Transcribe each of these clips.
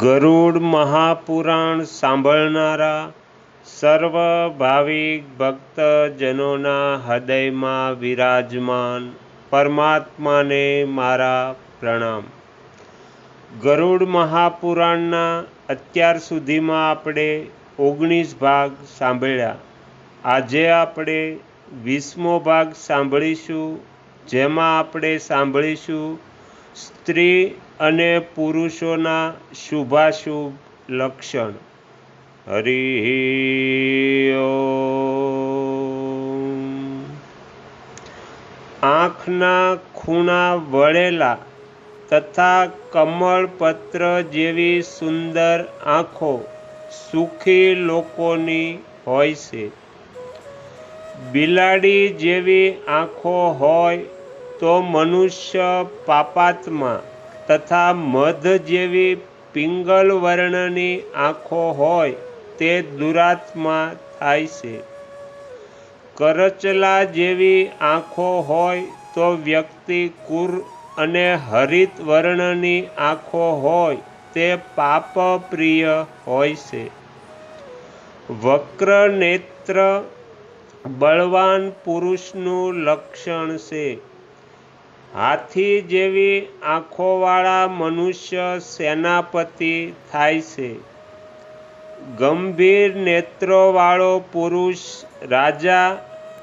ગરુડ મહાપુરાણ સાંભળનારા સર્વ ભાવિક ભક્તજનોના હૃદયમાં વિરાજમાન પરમાત્માને મારા પ્રણામ. ગરુડ મહાપુરાણના અત્યાર સુધીમાં આપણે ઓગણીસ ભાગ સાંભળ્યા. આજે આપણે વીસમો ભાગ સાંભળીશું, જેમાં આપણે સાંભળીશું સ્ત્રી અને પુરુષોના શુભાશુભ લક્ષણ. હરિ આંખના ખૂણા વળેલા તથા કમળપત્ર જેવી સુંદર આંખો સુખી લોકોની હોય છે. બિલાડી જેવી આંખો હોય તો મનુષ્ય પાપાત્મા તથા મધ જેવી પિંગલ વર્ણની આંખો હોય તે દુરાત્મા થાય છે. કરચલા જેવી આંખો હોય તો વ્યક્તિ કુર અને હરિત વર્ણની આંખો હોય તે પાપ પ્રિય હોય છે. વક્ર નેત્ર બળવાન પુરુષનું લક્ષણ છે. હાથી જેવી આંખોવાળા મનુષ્ય સેનાપતિ થાય છે. ગંભીર નેત્રોવાળો પુરુષ રાજા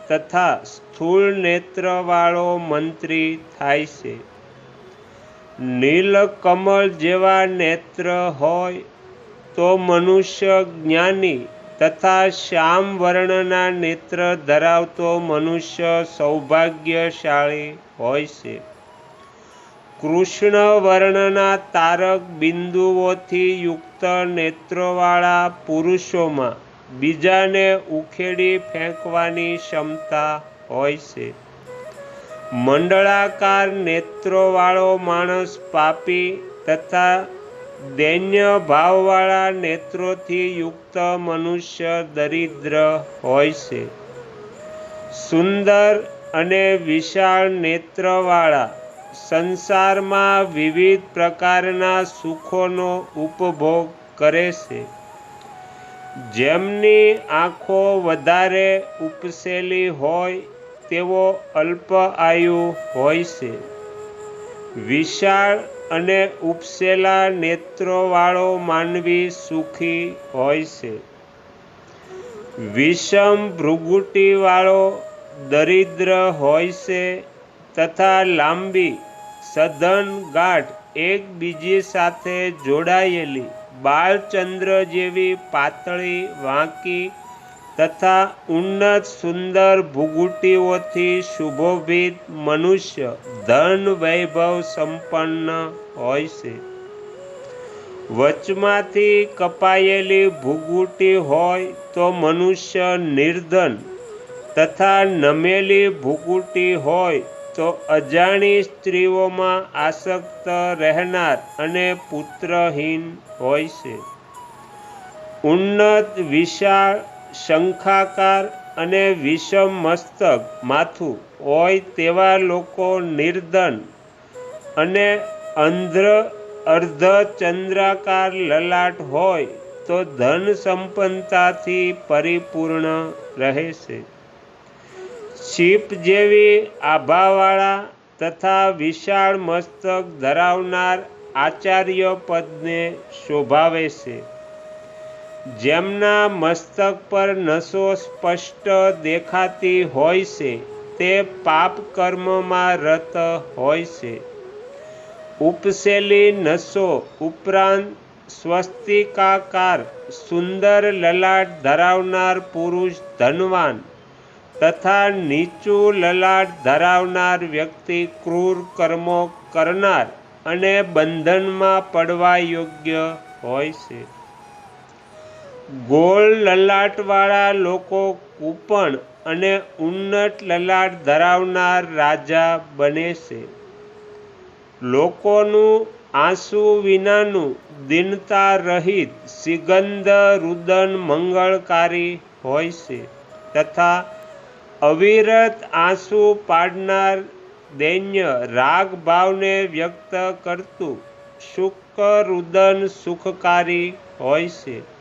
તથા સ્થૂળ નેત્રવાળો મંત્રી થાય છે. નીલકમળ જેવા નેત્ર હોય તો મનુષ્ય જ્ઞાની તથા શ્યામ વર્ણના નેત્ર ધરાવતો મનુષ્ય સૌભાગ્યશાળી હોય છે. કૃષ્ણ વર્ણના તારક બિંદુઓથી યુક્ત નેત્રોવાળા પુરુષોમાં બીજાને ઉખેડી ફેંકવાની ક્ષમતા હોય છે. મંડળાકાર નેત્રોવાળો માણસ પાપી તથા દૈન્ય ભાવવાળા નેત્રોથી યુક્ત મનુષ્ય દરિદ્ર હોય છે. સુંદર અને વિશાળ નેત્રવાળા સંસારમાં વિવિધ પ્રકારના સુખોનો ઉપભોગ કરે છે. જેમની આંખો વધારે ઉપસેલી હોય તેવો અલ્પ આયુ હોય છે. વિશાળ અને ઉપસેલા નેત્રોવાળો માનવી સુખી હોય છે. વિષમ ભૃગુટીવાળો દરિદ્ર હોય છે તથા લાંબી સઘન ગાંઠ એકબીજી સાથે જોડાયેલી બાળચંદ્ર જેવી પાતળી વાંકી તથા ઉન્નત સુંદર ભૂગુટીઓથી સુભોભિત મનુષ્ય ધન વૈભવ સંપન્ન હોય છે. વચમાંથી કપાયેલી ભૂગુટી હોય તો મનુષ્ય નિર્ધન તથા નમેલી ભૂગુટી હોય તો અજાણી સ્ત્રીઓમાં આસક્ત રહેનાર અને પુત્રહીન હોય છે. ઉન્નત વિશાળ શંખાકાર અને વિષમ મસ્તક માથું હોય તેવા લોકો નિર્ધન અને અંધ્ર અર્ધચંદ્રાકાર લલાટ હોય તો ધન સંપન્નતાથી પરિપૂર્ણ રહે છે. શીપ જેવી આભાવાળા તથા વિશાળ મસ્તક ધરાવનાર આચાર્ય પદને શોભાવે છે. જેમના મસ્તક પર નસો સ્પષ્ટ દેખાતી હોય છે, તે પાપ કર્મમાં રત હોય છે. ઉપસેલી નસો ઉપરાંત સ્વસ્તિકાકાર, સુંદર લલાટ ધરાવનાર પુરુષ ધનવાન તથા નીચું લલાટ ધરાવનાર વ્યક્તિ ક્રૂર કર્મો કરનાર અને બંધનમાં પડવા યોગ્ય હોય છે. ગોળ લલાટવાળા લોકો કૂપણ અને ઉન્નત લલાટ ધરાવનાર રાજા બને છે. લોકોનું આંસુ વિનાનું દિનતા રહિત સિગંધ રુદન મંગળકારી હોય છે તથા અવિરત આંસુ પાડનાર દૈન્ય રાગ ભાવને વ્યક્ત કરતું શુક રુદન સુખકારી હોય છે.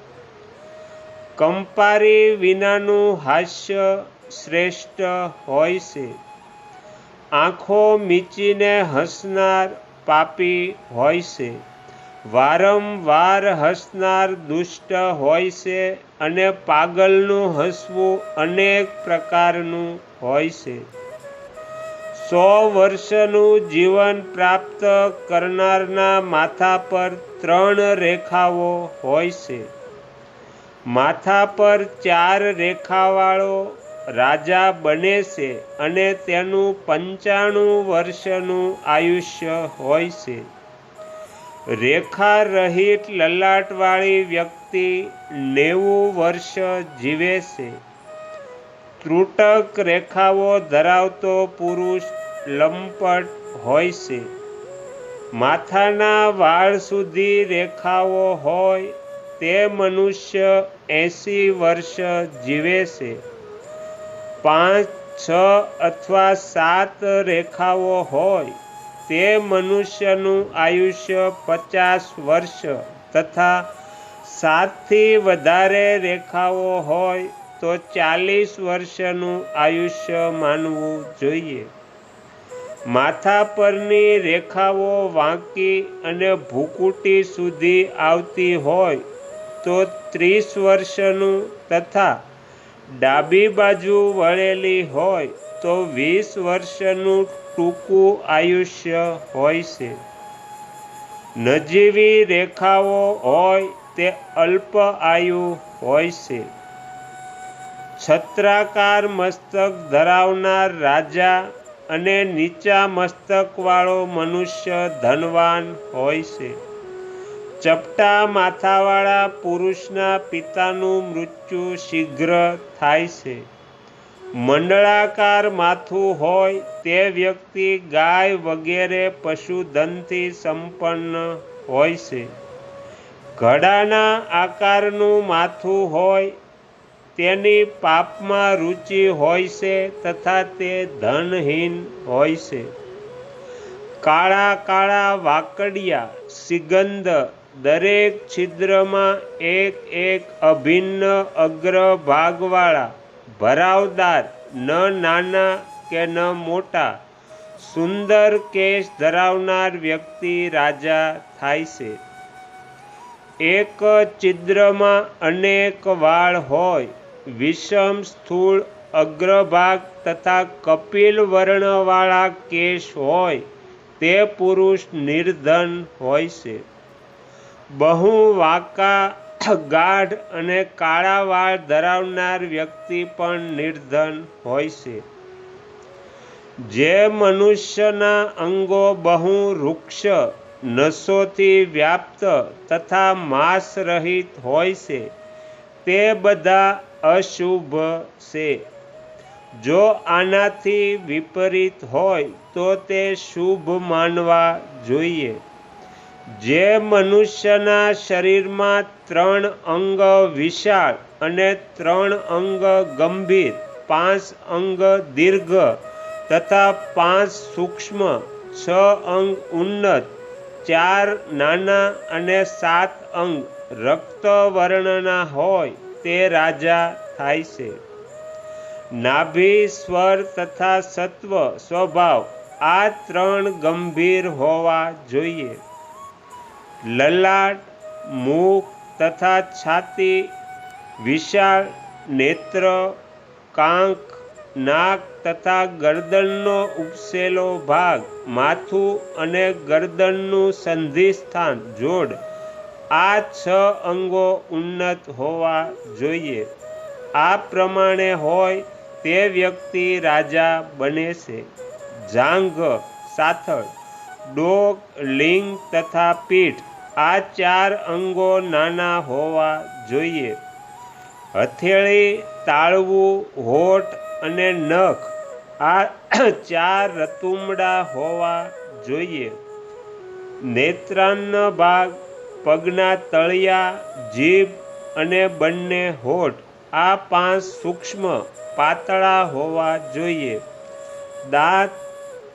કંપારી વિનાનું હાસ્ય શ્રેષ્ઠ હોય છે. આંખો મીચીને હસનાર પાપી હોય છે. વારંવાર હસનાર દુષ્ટ હોય છે અને પાગલનું હસવું અનેક પ્રકારનું હોય છે. સો વર્ષનું જીવન પ્રાપ્ત કરનારના માથા પર ત્રણ રેખાઓ હોય છે. માથા પર ચાર રેખાવાળો રાજા બને છે અને તેનું પંચાણું વર્ષનું આયુષ્ય હોય છે. રેખા રહિત લલાટવાળી વ્યક્તિ નેવું વર્ષ જીવે છે. ત્રુટક રેખાઓ ધરાવતો પુરુષ લંપટ હોય છે. માથાના વાળ સુધી રેખાઓ હોય તે મનુષ્ય એંસી વર્ષ જીવે છે. પાંચ, છ અથવા સાત રેખાઓ હોય તે મનુષ્યનું આયુષ્ય પચાસ વર્ષ તથા સાતથી વધારે રેખાઓ હોય તો ચાલીસ વર્ષનું આયુષ્ય માનવું જોઈએ. માથા પરની રેખાઓ વાંકી અને ભૂકુટી સુધી આવતી હોય તો ત્રીસ વર્ષનું તથા ડાબી બાજુ વળેલી હોય તો વીસ વર્ષનું ટૂંકું આયુષ્ય હોય છે. નજીવી રેખાઓ હોય તે અલ્પ આયુ હોય છે. છત્રાકાર મસ્તક ધરાવનાર રાજા અને નીચા મસ્તકવાળો મનુષ્ય ધનવાન હોય છે. ચપટા માથાવાળા પુરુષના પિતાનું મૃત્યુ શીઘ્ર થાય છે. મંડળાકાર માથું હોય તે વ્યક્તિ ગાય વગેરે પશુધનથી સંપન્ન હોય છે. ઘડાના આકારનું માથું હોય તેની પાપમાં રુચિ હોય છે તથા તે ધનહીન હોય છે. કાળા કાળા વાકડિયા, સિગંધ દરેક છિદ્રમાં એક એક અભિન્ન અગ્રભાગવાળા ભરાવદાર, ન નાના કે ન મોટા, સુંદર કેશ ધરાવનાર વ્યક્તિ રાજા થાય છે. એક છિદ્રમાં અનેક વાળ હોય, વિષમ સ્થૂળ અગ્રભાગ તથા કપિલ વર્ણવાળા કેશ હોય, તે પુરુષ નિર્ધન હોય છે. બહુ વાંકા, ગાઢ અને કાળા વાળ ધરાવનાર વ્યક્તિ પણ નિર્ધન હોય છે. જે મનુષ્યના અંગો બહુ વૃક્ષ નસોથી વ્યાપ્ત તથા માંસ રહિત હોય છે, તે બધા અશુભ છે. જો આનાથી વિપરીત હોય તો તે શુભ માનવા જોઈએ. જે મનુષ્યના શરીરમાં ત્રણ અંગ વિશાળ અને ત્રણ અંગ ગંભીર, પાંચ અંગ દીર્ઘ તથા પાંચ સૂક્ષ્મ, છ અંગ ઉન્નત, ચાર નાના અને સાત અંગ રક્ત વર્ણના હોય તે રાજા થાય છે. નાભી, સ્વર તથા સત્વ સ્વભાવ આ ત્રણ ગંભીર હોવા જોઈએ. લલાટ મુખ તથા છાતી, વિશાળ નેત્ર, કાંક, નાક તથા ગરદનનો ઉપસેલો ભાગ, માથું અને ગરદનનું સંધિસ્થાન, જોડ. આ છ અંગો ઉન્નત હોવા જોઈએ. આ પ્રમાણે હોય તે વ્યક્તિ રાજા બને છે. જાંઘ, સાથળ ડોક, લિંગ તથા પીઠ આ ચાર અંગો નાના હોવા જોઈએ. હથેળી, તાળવું, હોઠ અને નખ આ ચાર રતુમડા હોવા જોઈએ. નેત્રાન્ન ભાગ, પગના તળિયા, જીભ અને બંને હોઠ આ પાંચ સૂક્ષ્મ પાતળા હોવા જોઈએ. દાંત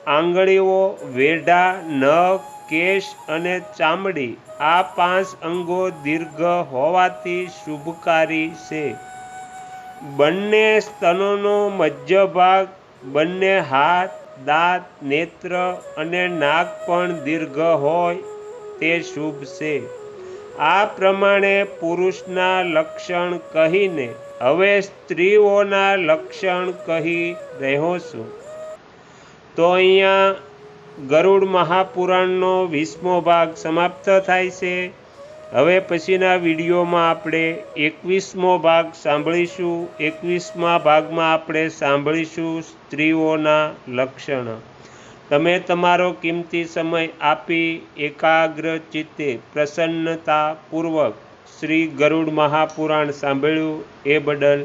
આંગળીઓ, વેઢા, નખ, કેશ અને ચામડી આ પાંચ અંગો દીર્ઘ હોવાથી શુભકારી છે. બંને સ્તનોનો મધ્ય ભાગ બંને હાથ, દાંત, નેત્ર અને નાક પણ દીર્ઘ હોય તે શુભ છે. આ પ્રમાણે પુરુષના લક્ષણ કહીને હવે સ્ત્રીઓના લક્ષણ કહી રહ્યો છું. તો અહીંયા ગરુડ મહાપુરાણનો વીસમો ભાગ સમાપ્ત થાય છે. હવે પછીના વિડીયોમાં આપણે એકવીસમો ભાગ સાંભળીશું. એકવીસમા ભાગમાં આપણે સાંભળીશું સ્ત્રીઓના લક્ષણ. તમે તમારો કિંમતી સમય આપી એકાગ્ર ચિત્તે પ્રસન્નતાપૂર્વક શ્રી ગરુડ મહાપુરાણ સાંભળ્યું એ બદલ